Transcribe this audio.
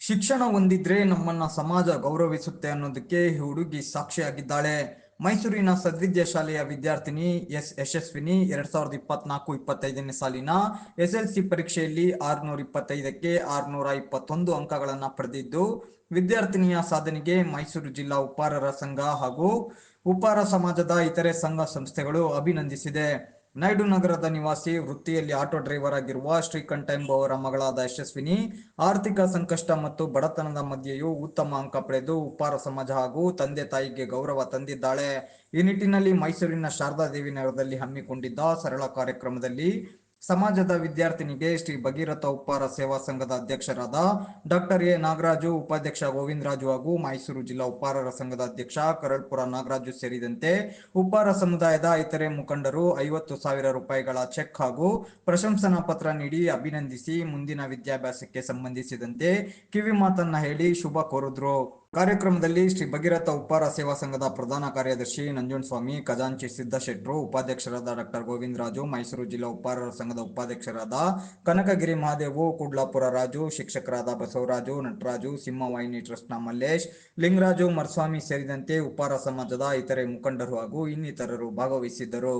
ಶಿಕ್ಷಣ ಹೊಂದಿದ್ರೆ ನಮ್ಮನ್ನ ಸಮಾಜ ಗೌರವಿಸುತ್ತೆ ಅನ್ನೋದಕ್ಕೆ ಹುಡುಗಿ ಸಾಕ್ಷಿಯಾಗಿದ್ದಾಳೆ. ಮೈಸೂರಿನ ಸದ್ವಿದ್ಯಾ ಶಾಲೆಯ ವಿದ್ಯಾರ್ಥಿನಿ ಎಸ್ ಯಶಸ್ವಿನಿ ಎರಡ್ ಸಾವಿರದ ಇಪ್ಪತ್ನಾಲ್ಕು ಇಪ್ಪತ್ತೈದನೇ ಸಾಲಿನ ಎಸ್ ಎಲ್ ಸಿ ಪರೀಕ್ಷೆಯಲ್ಲಿ ಆರ್ನೂರ ಇಪ್ಪತ್ತೈದಕ್ಕೆ ಆರ್ನೂರ ಇಪ್ಪತ್ತೊಂದು ಅಂಕಗಳನ್ನು ಪಡೆದಿದ್ದು, ವಿದ್ಯಾರ್ಥಿನಿಯ ಸಾಧನೆಗೆ ಮೈಸೂರು ಜಿಲ್ಲಾ ಉಪಾರರ ಸಂಘ ಹಾಗೂ ಉಪಾರ ಸಮಾಜದ ಇತರೆ ಸಂಘ ಸಂಸ್ಥೆಗಳು ಅಭಿನಂದಿಸಿದೆ. ನಾಯ್ಡು ನಗರದ ನಿವಾಸಿ, ವೃತ್ತಿಯಲ್ಲಿ ಆಟೋ ಡ್ರೈವರ್ ಆಗಿರುವ ಶ್ರೀಕಂಠ ಎಂಬುವರ ಮಗಳಾದ ಯಶಸ್ವಿನಿ, ಆರ್ಥಿಕ ಸಂಕಷ್ಟ ಮತ್ತು ಬಡತನದ ಮಧ್ಯೆಯೂ ಉತ್ತಮ ಅಂಕ ಪಡೆದು ಉಪ್ಪಾರ ಸಮಾಜ ಹಾಗೂ ತಂದೆ ತಾಯಿಗೆ ಗೌರವ ತಂದಿದ್ದಾಳೆ. ಈ ನಿಟ್ಟಿನಲ್ಲಿ ಮೈಸೂರಿನ ಶಾರದಾ ದೇವಿ ನಗರದಲ್ಲಿ ಹಮ್ಮಿಕೊಂಡಿದ್ದ ಸರಳ ಕಾರ್ಯಕ್ರಮದಲ್ಲಿ ಸಮಾಜದ ವಿದ್ಯಾರ್ಥಿನಿಗೆ ಶ್ರೀ ಭಗೀರಥ ಉಪ್ಪಾರ ಸೇವಾ ಸಂಘದ ಅಧ್ಯಕ್ಷರಾದ ಡಾಕ್ಟರ್ ಎ ನಾಗರಾಜು, ಉಪಾಧ್ಯಕ್ಷ ಗೋವಿಂದರಾಜು ಹಾಗೂ ಮೈಸೂರು ಜಿಲ್ಲಾ ಉಪ್ಪಾರರ ಸಂಘದ ಅಧ್ಯಕ್ಷ ಕರಳ್ಪುರ ನಾಗರಾಜು ಸೇರಿದಂತೆ ಉಪ್ಪಾರ ಸಮುದಾಯದ ಇತರೆ ಮುಖಂಡರು ಐವತ್ತು ಸಾವಿರ ರೂಪಾಯಿಗಳ ಚೆಕ್ ಹಾಗೂ ಪ್ರಶಂಸನಾ ಪತ್ರ ನೀಡಿ ಅಭಿನಂದಿಸಿ ಮುಂದಿನ ವಿದ್ಯಾಭ್ಯಾಸಕ್ಕೆ ಸಂಬಂಧಿಸಿದಂತೆ ಕಿವಿ ಮಾತನ್ನ ಹೇಳಿ ಶುಭ ಕೋರಿದ್ರು. ಕಾರ್ಯಕ್ರಮದಲ್ಲಿ ಶ್ರೀ ಭಗೀರಥ ಉಪ್ಪಾರ ಸೇವಾ ಸಂಘದ ಪ್ರಧಾನ ಕಾರ್ಯದರ್ಶಿ ನಂಜುಂಡಸ್ವಾಮಿ ಖಜಾಂಚಿ ಸಿದ್ದಶೆಟ್ರು ಉಪಾಧ್ಯಕ್ಷರಾದ ಡಾಕ್ಟರ್ ಗೋವಿಂದರಾಜು, ಮೈಸೂರು ಜಿಲ್ಲಾ ಉಪ್ಪಾರರ ಸಂಘದ ಉಪಾಧ್ಯಕ್ಷರಾದ ಕನಕಗಿರಿ ಮಹಾದೇವು, ಕುಡ್ಲಾಪುರ ರಾಜು, ಶಿಕ್ಷಕರಾದ ಬಸವರಾಜು, ನಟರಾಜು ಸಿಂಹವಾಹಿನಿ ಟ್ರಸ್ಟ್ನ ಮಲ್ಲೇಶ್, ಲಿಂಗರಾಜು ಮರಸ್ವಾಮಿ ಸೇರಿದಂತೆ ಉಪ್ಪಾರ ಸಮಾಜದ ಇತರೆ ಮುಖಂಡರು ಹಾಗೂ ಇನ್ನಿತರರು ಭಾಗವಹಿಸಿದ್ದರು.